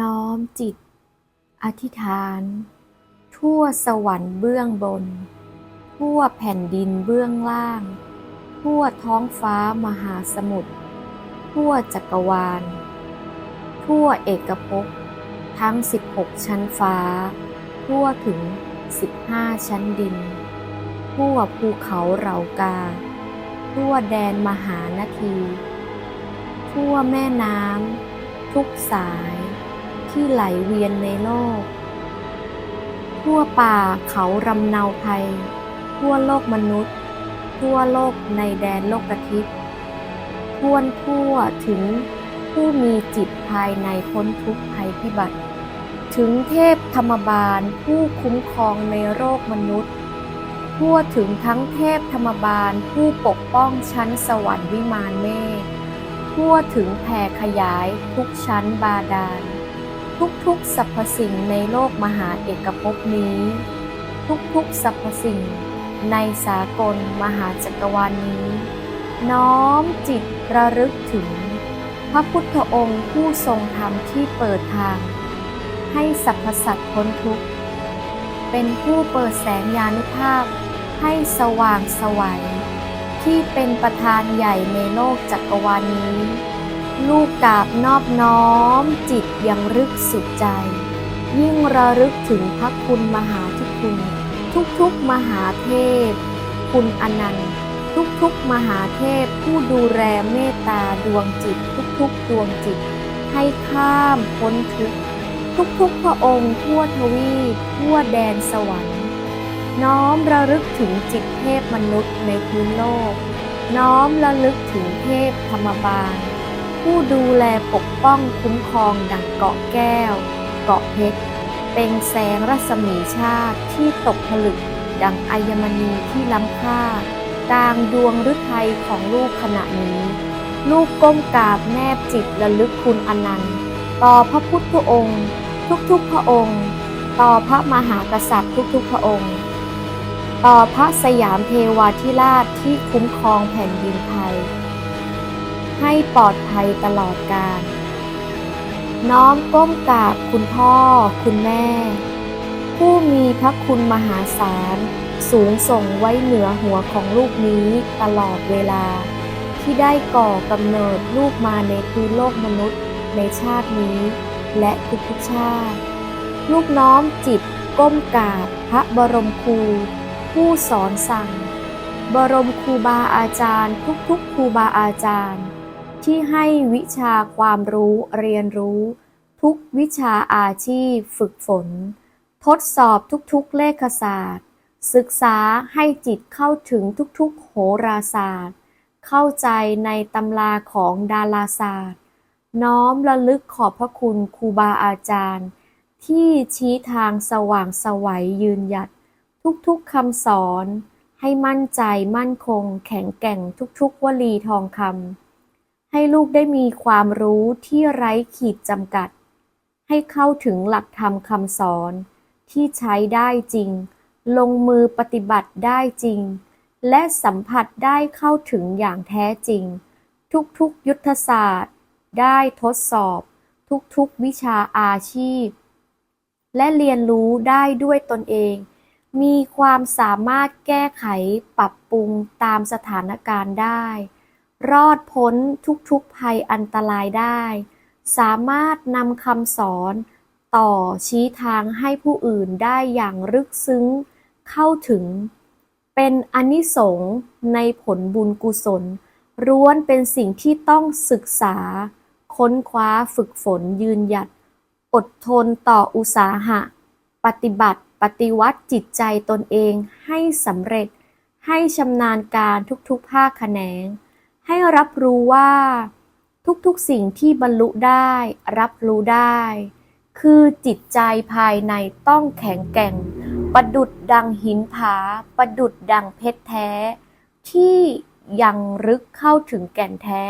น้อมจิต อธิษฐาน ทั่วสวรรค์เบื้องบน ทั่วแผ่นดินเบื้องล่าง ทั่วท้องฟ้ามหาสมุทรทั่วจักรวาล ทั่วเอกภพทั้ง 16 ชั้นฟ้า ทั่วถึง 15 ชั้นดิน ทั่วภูเขาเหล่ากา ทั่วแดนมหานาที ทั่วแม่น้ำทุกสาย ที่ไหลเวียนในโลก ทั่วป่าเขารำเนาภัยทั่วโลกมนุษย์ ทั่วโลกในแดนโลกทิพย์ทั่วทั่วถึงผู้มีจิตภายในพ้นทุกภัยพิบัติ ถึงเทพธรรมบาลผู้คุ้มครองในโลกมนุษย์ ทั่วถึงทั้งเทพธรรมบาลผู้ปกป้องชั้นสวรรค์วิมานเมฆทั่วถึงแผ่ขยายทุกชั้นบาดาล ทุกๆสรรพสิ่งในโลกมหาเอกภพนี้ ทุกๆสรรพสิ่งในสากลมหาจักรวาลนี้ น้อมจิตระลึกถึง พระพุทธองค์ผู้ทรงธรรมที่เปิดทาง ให้สรรพสัตว์พ้นทุกข์ เป็นผู้เปิดแสงยานุภาพให้สว่างสวัยที่เป็นประธานใหญ่ในโลกจักรวาลนี้ ลูกกราบนอบน้อม จิตยังรึกสุดใจ ยิ่งระลึกถึงพระคุณมหาที่คุณ ทุกๆมหาเทพ คุณอนันต์ ทุกๆมหาเทพผู้ดูแลเมตตาดวงจิต ทุกๆดวงจิต ให้ข้ามพ้นทุกทุกๆพระองค์ทั่วทวีปทั่วแดนสวรรค์ น้อมระลึกถึงจิตเทพมนุษย์ในพื้นโลก น้อมระลึกถึงเทพธรรมบาล ผู้ดูแลปกป้องคุ้มครองดังเกาะแก้ว เกาะเพชร เป็นแสงรัศมีชาติที่ตกผลึกดังอัญมณีที่ล้ำค่ากลางดวงฤทัยของลูกขณะนี้ ลูกก้มกราบแนบจิตระลึกคุณอนันต์ ต่อพระพุทธองค์ ทุกๆพระองค์ ต่อพระมหากษัตริย์ทุกๆพระองค์ ต่อพระสยามเทวาธิราชที่คุ้มครองแผ่นดินไทย ให้ปลอดภัยตลอดกาลน้อมก้มกราบคุณพ่อ คุณแม่ ผู้มีพระคุณมหาศาล สูงส่งไว้เหนือหัวของลูกนี้ตลอดเวลา ที่ได้ก่อกำเนิดลูกมาในพื้นโลกมนุษย์ในชาตินี้ และทุกๆชาติ ลูกน้อมจิตก้มกราบพระบรมครู ผู้สอนสั่ง บรมครูบาอาจารย์ ทุกๆครูบาอาจารย์ ที่ให้วิชาความรู้เรียนรู้ ทุกวิชาอาชีพฝึกฝน ทดสอบทุกๆเลขศาสตร์ ศึกษาให้จิตเข้าถึงทุกๆโหราศาสตร์ เข้าใจในตำราของดาราศาสตร์ น้อมระลึกขอบพระคุณครูบาอาจารย์ ที่ชี้ทางสว่างสวัยยืนหยัด ทุกๆคำสอน ให้มั่นใจมั่นคงแข็งแกร่งทุกๆวลีทองคำ ให้ลูกได้มีความรู้ที่ไร้ขีดจำกัด ให้เข้าถึงหลักธรรมคำสอนที่ใช้ได้จริง ลงมือปฏิบัติได้จริง และสัมผัสได้เข้าถึงอย่างแท้จริง ทุกๆยุทธศาสตร์ ได้ทดสอบ ทุกๆวิชาอาชีพ และเรียนรู้ได้ด้วยตนเอง มีความสามารถแก้ไขปรับปรุงตามสถานการณ์ได้ รอดพ้นทุกๆภัยอันตรายได้ สามารถนำคำสอนต่อชี้ทางให้ผู้อื่นได้อย่างลึกซึ้งเข้าถึง เป็นอนิสงส์ในผลบุญกุศลร้วนเป็นสิ่งที่ต้องศึกษา ค้นคว้าฝึกฝนยืนหยัด อดทนต่ออุตสาหะ ปฏิบัติปฏิวัติจิตใจตนเองให้สำเร็จ ให้ชำนาญการทุกๆภาคแขนง ให้รับรู้ว่า ทุกๆสิ่งที่บรรลุได้ รับรู้ได้ คือจิตใจภายในต้องแข็งแกร่ง ประดุดดังหินผา ประดุดดังเพชรแท้ ที่ยังลึกเข้าถึงแก่นแท้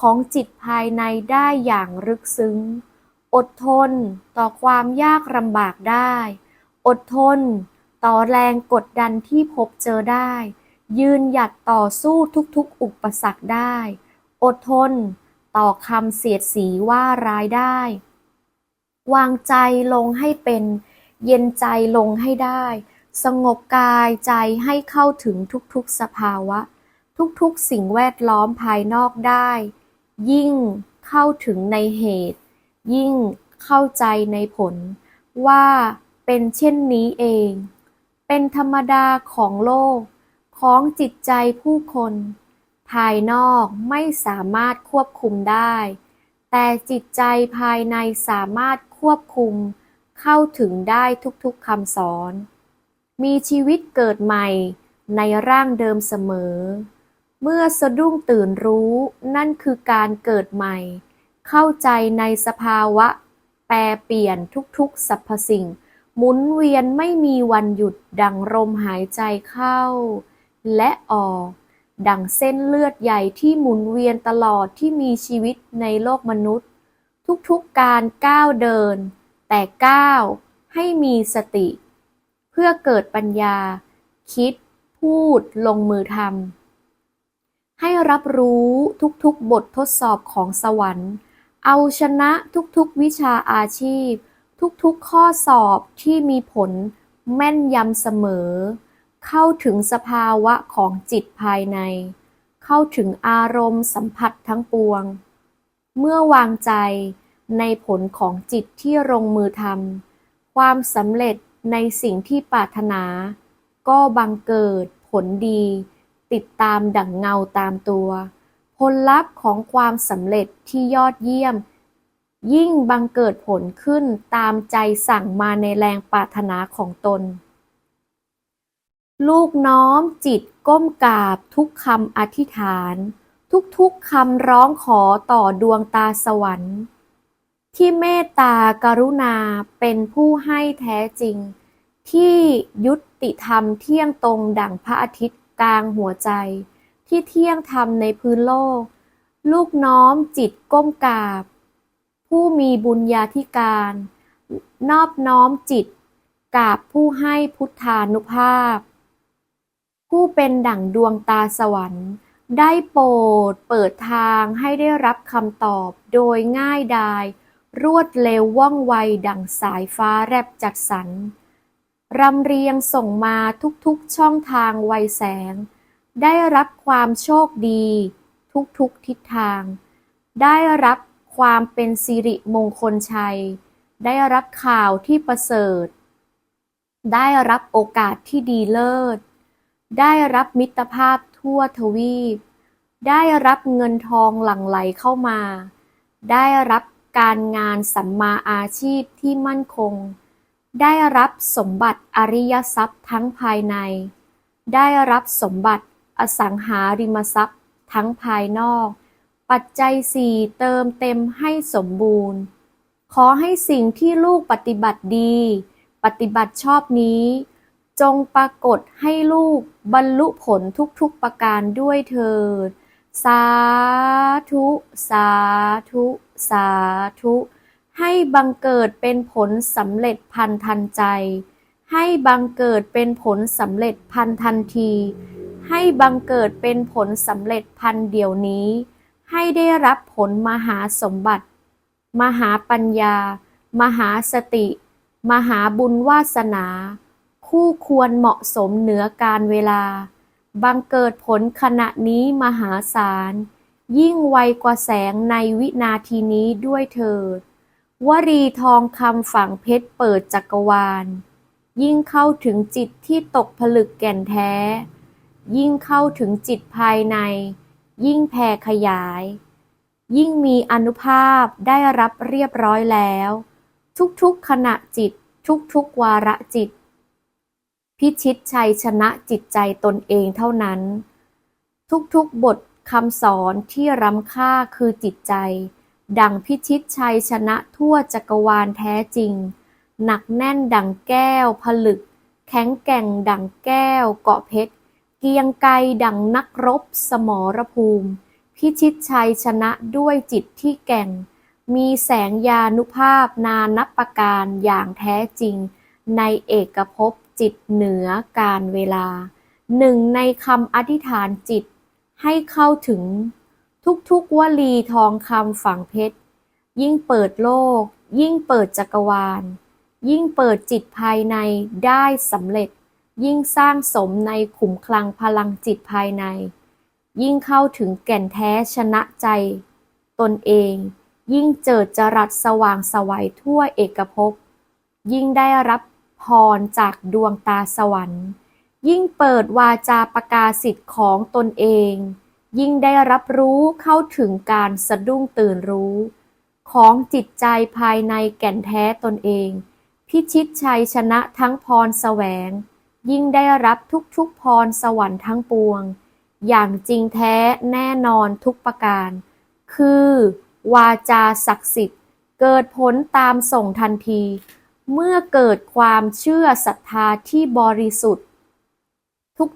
ของจิตภายในได้อย่างลึกซึ้ง อดทนต่อความยากลำบากได้ อดทนต่อแรงกดดันที่พบเจอได้ ยืนหยัดต่อสู้ทุกๆ อุปสรรคได้ อดทน ต่อคำเสียดสีว่าร้ายได้ วางใจลงให้เป็น เย็นใจลงให้ได้ สงบกายใจให้เข้าถึงทุกๆสภาวะ ทุกๆสิ่งแวดล้อมภายนอกได้ ยิ่งเข้าถึงในเหตุ ยิ่งเข้าใจในผล ว่าเป็นเช่นนี้เอง เป็นธรรมดาของโลก ของจิตใจผู้คน ภายนอกไม่สามารถควบคุมได้ แต่จิตใจภายในสามารถควบคุม เข้าถึงได้ทุกๆคำสอน มีชีวิตเกิดใหม่ในร่างเดิมเสมอ เมื่อสะดุ้งตื่นรู้นั่นคือการเกิดใหม่ เข้าใจในสภาวะ แปรเปลี่ยนทุกๆสรรพสิ่งหมุนเวียนไม่มีวันหยุดดังลมหายใจเข้า และออ ดังเส้นเลือดใหญ่ที่หมุนเวียนตลอดที่มีชีวิตในโลกมนุษย์ ทุกๆการก้าวเดิน แต่ก้าวให้มีสติ เพื่อเกิดปัญญา คิด พูด ลงมือทำให้รับรู้ทุกๆบททดสอบของสวรรค์ เอาชนะทุกๆวิชาอาชีพ ทุกๆข้อสอบที่มีผลแม่นยำเสมอ เข้าถึงสภาวะของจิตภายใน เข้าถึงอารมณ์สัมผัสทั้งปวง เมื่อวางใจในผลของจิตที่ลงมือทำความสำเร็จในสิ่งที่ปรารถนา ก็บังเกิดผลดี ติดตามดั่งเงาตามตัว ผลลัพธ์ของความสำเร็จที่ยอดเยี่ยม ยิ่งบังเกิดผลขึ้นตามใจสั่งมาในแรงปรารถนาของตน ลูกน้อมจิตก้มกราบทุกคำอธิษฐาน ทุกๆคำร้องขอต่อดวงตาสวรรค์ ที่เมตตากรุณาเป็นผู้ให้แท้จริง ที่ยุติธรรมเที่ยงตรงดั่งพระอาทิตย์กลางหัวใจ ที่เที่ยงธรรมในพื้นโลก ลูกน้อมจิตก้มกราบ ผู้มีบุญญาธิการ นอบน้อมจิตกราบผู้ให้พุทธานุภาพ ผู้เป็นดั่งดวงตาสวรรค์ ได้โปรดเปิดทางให้ได้รับคำตอบโดยง่ายดาย รวดเร็วว่องไวดั่งสายฟ้าแลบจัดสรรรำเรียงส่งมาทุกๆช่องทางไวแสง ได้รับความโชคดี ทุกๆทิศทาง ได้รับความเป็นสิริมงคลชัย ได้รับข่าวที่ประเสริฐ ได้รับโอกาสที่ดีเลิศ ได้รับมิตรภาพทั่วทวีป ได้รับเงินทองหลั่งไหลเข้ามา ได้รับการงานสัมมาอาชีพที่มั่นคง ได้รับสมบัติอริยทรัพย์ทั้งภายใน ได้รับสมบัติอสังหาริมทรัพย์ทั้งภายนอก ปัจจัยสี่เติมเต็มให้สมบูรณ์ ขอให้สิ่งที่ลูกปฏิบัติดี ปฏิบัติชอบนี้ จงปรากฏให้ลูกบรรลุผลทุกๆประการด้วยเถิด สาธุ สาธุ สาธุ ให้บังเกิดเป็นผลสำเร็จพันทันใจ ให้บังเกิดเป็นผลสำเร็จพันทันที ให้บังเกิดเป็นผลสำเร็จพันเดี๋ยวนี้ ให้ได้รับผลมหาสมบัติ มหาปัญญา มหาสติ มหาบุญวาสนา คู่ควรเหมาะสมเหนือการเวลา บังเกิดผลขณะนี้มหาศาล ยิ่งไวกว่าแสงในวินาทีนี้ด้วยเถิดวรีทองคำฝังเพชรเปิดจักรวาล ยิ่งเข้าถึงจิตที่ตกผลึกแก่นแท้ ยิ่งเข้าถึงจิตภายใน ยิ่งแผ่ขยาย ยิ่งมีอนุภาพได้รับเรียบร้อยแล้ว ทุกๆขณะจิตทุกๆวาระจิต พิชิตชัยชนะจิตใจตนเองเท่านั้น ทุกๆบทคำสอนที่ล้ำค่าคือจิตใจ ดังพิชิตชัยชนะทั่วจักรวาลแท้จริง หนักแน่นดังแก้วผลึก แข็งแกร่งดังแก้วเกาะเพชร เกียงไกรดังนักรบสมรภูมิ พิชิตชัยชนะด้วยจิตที่แกร่ง มีแสงยานุภาพนานับประการอย่างแท้จริง ในเอกภพ จิตเหนือการเวลา หนึ่งในคำอธิษฐานจิตให้เข้าถึงทุกๆวลีทองคำฝังเพชร ยิ่งเปิดโลก ยิ่งเปิดจักรวาล ยิ่งเปิดจิตภายในได้สำเร็จ ยิ่งสร้างสมในขุมคลังพลังจิตภายใน ยิ่งเข้าถึงแก่นแท้ชนะใจ ตนเอง ยิ่งเจิดจรัสสว่างสวัยทั่วเอกภพยิ่งได้รับ พรจากดวงตาสวรรค์ ยิ่งเปิดวาจาประกาศสิทธิ์ของตนเอง ยิ่งได้รับรู้เข้าถึงการสะดุ้งตื่นรู้ ของจิตใจภายในแก่นแท้ตนเอง พิชิตชัยชนะทั้งพรแสวง ยิ่งได้รับทุกๆพรสวรรค์ทั้งปวง อย่างจริงแท้แน่นอนทุกประการ คือ วาจาศักดิ์สิทธิ์ เกิดผลตามส่งทันที เมื่อเกิดความเชื่อศรัทธาที่บริสุทธิ์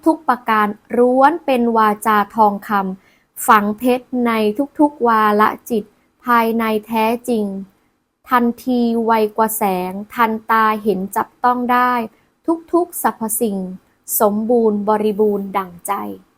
ทุกๆประการร้วนเป็นวาจาทองคำฝังเพชรในทุกๆวาละจิต ภายในแท้จริง ทันทีไวกว่าแสง ทันตาเห็นจับต้องได้ ทุกๆสรรพสิ่ง สมบูรณ์บริบูรณ์ดั่งใจ